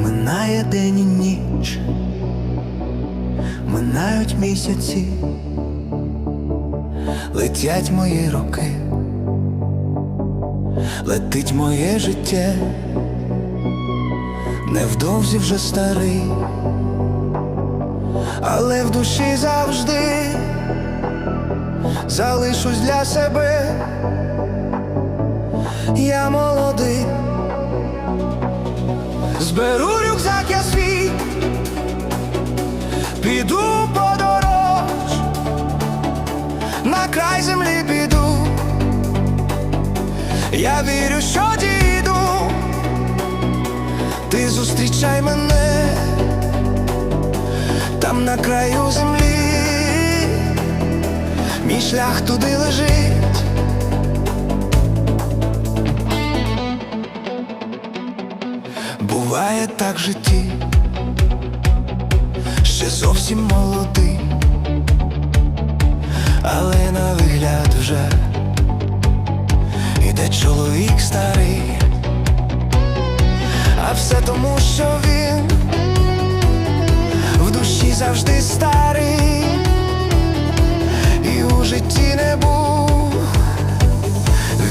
Минає день і ніч, минають місяці, летять мої роки, летить моє життя, невдовзі вже старий, але в душі завжди залишусь для себе. Я молодий. Зберу рюкзак я вірю, що дійду, ти зустрічай мене там на краю землі, мій шлях туди лежить. Буває так в житті, ще зовсім молодий, але на вигляд вже іде чоловік старий, а все тому, що він в душі завжди старий, і у житті не був.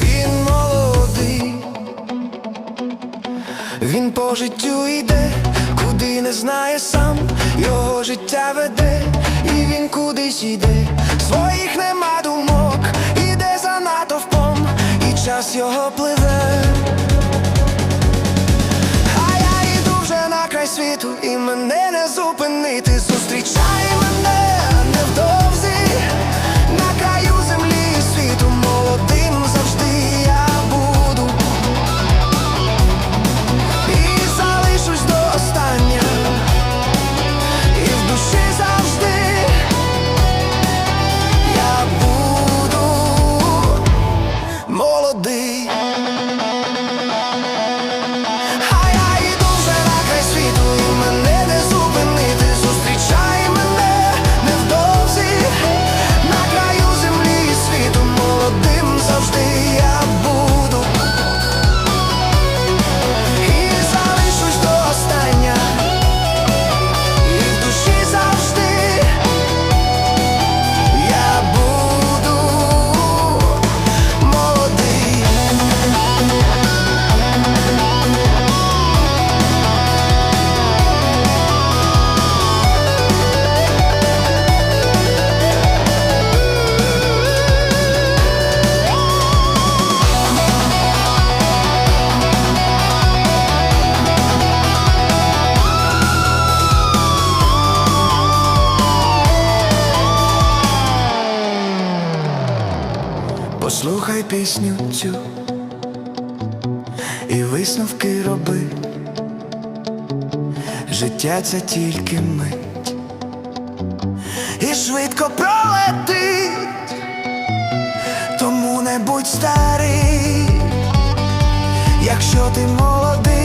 Він молодий. Він по життю йде, куди не знає сам, його життя веде, і він кудись йде, своїх нема час його пливе. Послухай пісню цю і висновки роби. Життя це тільки мить, і швидко пролетить, тому не будь старий, якщо ти молодий.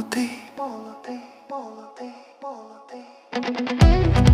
молодий, молодий, молодий, молодий.